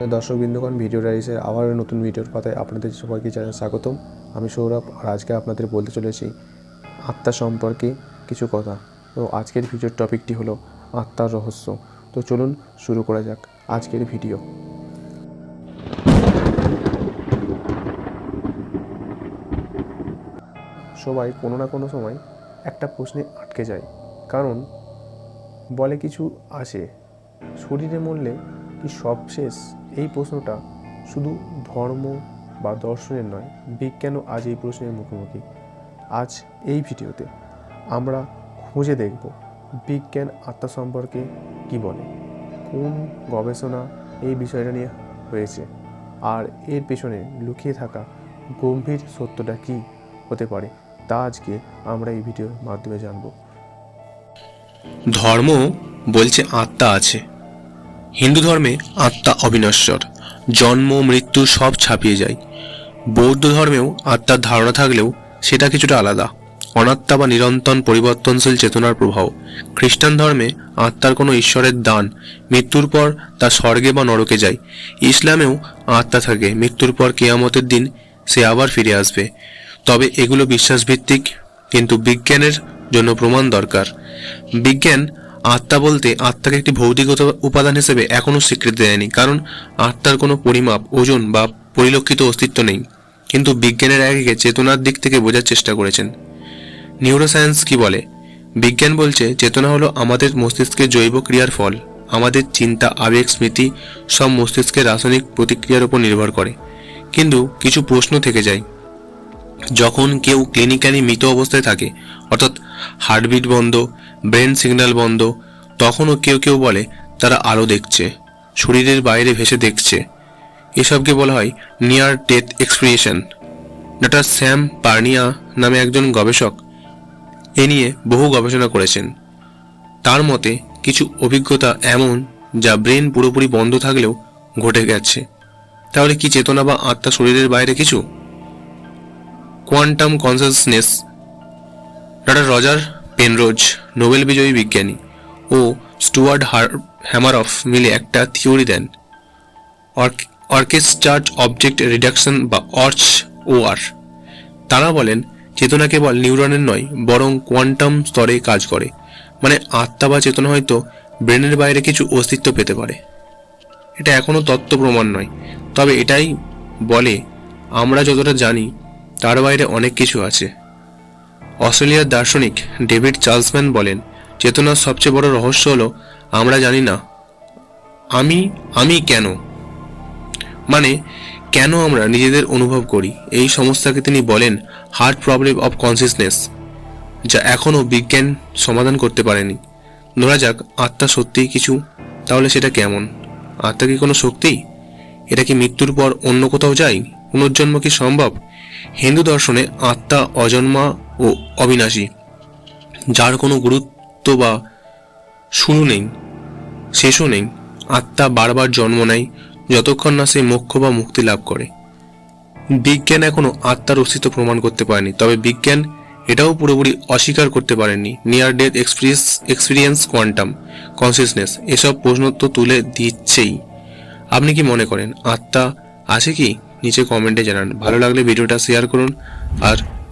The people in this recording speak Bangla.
দর্শক বিন্দুগণ ভিডিও ডাইরিসের আবারও নতুন ভিডিওর পাতায় আপনাদের সবাইকে জানাই স্বাগতম। আমি সৌরভ আর আজকে আপনাদের বলতে চলেছি আত্মা সম্পর্কে কিছু কথা। তো আজকের ভিডিওর টপিকটি হলো আত্মার রহস্য। তো চলুন শুরু করা যাক আজকের ভিডিও। সবাই কোনো না কোনো সময় একটা প্রশ্নে আটকে যায়। কারণ বলে কিছু আসে শরীরে মরলে কি সব শেষ? এই প্রশ্নটা শুধু ধর্ম বা দর্শনের নয় বিজ্ঞানও আজ এই প্রশ্নের মুখোমুখি। আজ এই ভিডিওতে আমরা খুঁজে দেখব বিজ্ঞান আত্মা সম্পর্কে কি বলে, কোন গবেষণা এই বিষয়টা নিয়ে হয়েছে, আর এর পেছনে লুকিয়ে থাকা গম্ভীর সত্যটা কি হতে পারে, তা আজকে আমরা এই ভিডিওর মাধ্যমে জানব। ধর্ম বলছে আত্মা আছে। হিন্দু ধর্মে আত্মা অবিনশ্বর। জন্ম, মৃত্যু সব ছাপিয়ে যায়। বৌদ্ধ ধর্মেও আত্মার ধারণা থাকলেও সেটা কিছুটা আলাদা। অনাত্মা বা নিরন্তন পরিবর্তনশীল চেতনার প্রভাব। খ্রিস্টান ধর্মে আত্মার কোনো ঈশ্বরের দান মৃত্যুর পর তা স্বর্গে বা নরকে যায়। ইসলামেও আত্মা থাকে, মৃত্যুর পর কেয়ামতের দিন সে আবার ফিরে আসবে। তবে এগুলো বিশ্বাসভিত্তিক, কিন্তু বিজ্ঞানের জন্য প্রমাণ দরকার। বিজ্ঞান আত্মা বলতে আত্মাকে একটি ভৌতিকতা উপাদান হিসেবে এখনও স্বীকৃতি দেয়নি, কারণ আত্মার কোনো পরিমাপ, ওজন বা পরিলক্ষিত অস্তিত্ব নেই। কিন্তু বিজ্ঞানের আগে চেতনার দিক থেকে বোঝার চেষ্টা করেছেন। নিউরোসায়েন্স কি বলে? বিজ্ঞান বলছে, চেতনা হলো আমাদের মস্তিষ্কের জৈব ক্রিয়ার ফল। আমাদের চিন্তা, আবেগ, স্মৃতি সব মস্তিষ্কের রাসায়নিক প্রতিক্রিয়ার উপর নির্ভর করে। কিন্তু কিছু প্রশ্ন থেকে যায়। যখন কেউ ক্লিনিক্যালি মৃত অবস্থায় থাকে, অর্থাৎ হার্টবিট বন্ধ ব্রেন সিগন্যাল বন্ধ। তখনও কেউ কেউ বলে, তারা আলো দেখছে। শরীরের বাইরে ভেসে দেখছে। এসবকে বলা হয় near death experience doctor Sam Parnia নামে একজন গবেষক এ নিয়ে বহু গবেষণা করেছেন। তার মতে, কিছু অভিজ্ঞতা এমন যা ব্রেন পুরোপুরি বন্ধ থাকলেও ঘটে গেছে। তাহলে কি চেতনা বা আত্মা শরীরের বাইরে কিছু? Quantum consciousness. Doctor Roger Penrose, Nobel বিজয়ী বিজ্ঞানী ও স্টুয়ার্ড হ্যামারফ মিলে একটা থিওরি দেন। অর্কেস্ট্রাট অবজেক্ট রিডাকশন বা অর্চ ও আর তারা বলেন, চেতনা কেবল নিউরনের নয়, বরং কোয়ান্টাম স্তরে কাজ করে। মানে আত্মা বা চেতনা হয়তো ব্রেনের বাইরে কিছু অস্তিত্ব পেতে পারে। এটা এখনও তত্ত্ব প্রমাণ নয়। তবে এটাই বলে, আমরা যতটা জানি, তার বাইরে অনেক কিছু আছে। অস্ট্রেলিয়ার দার্শনিক ডেভিড চার্লসম্যান বলেন, চেতনার সবচেয়ে বড় রহস্য হলো, আমরা জানি না, আমি আমি কেন? মানে কেন আমরা নিজেদের অনুভব করি? এই সমস্যাকে তিনি বলেন, হার্ট প্রবলেম অফ কনসিয়াসনেস যা এখনও বিজ্ঞান সমাধান করতে পারেনি। ধরা যাক, আত্মা সত্যিই কিছু, তাহলে সেটা কেমন? আত্মা কি কোনো শক্তি? এটা কি মৃত্যুর পর অন্য কোথাও যায়? পুনর্জন্ম কি সম্ভব? হিন্দু দর্শনে আত্মা অজন্মা ও অবিনাশী, যার কোনো গুরুত্ব বা শুরু নেই, শেষও নেই, আত্মা বারবার জন্ম নেয়, যতক্ষণ না সে মোক্ষ বা মুক্তি লাভ করে। বিজ্ঞান এখনও আত্মার অস্তিত্ব প্রমাণ করতে পারেনি, তবে বিজ্ঞান এটাও পুরোপুরি অস্বীকার করতে পারেনি। Near death experience experience quantum consciousness এসব প্রশ্ন তো তুলে দিচ্ছেই। আপনি কি মনে করেন, আত্মা আছে কি? নিচে কমেন্টে জানান। ভালো লাগলে ভিডিওটা শেয়ার করুন, আর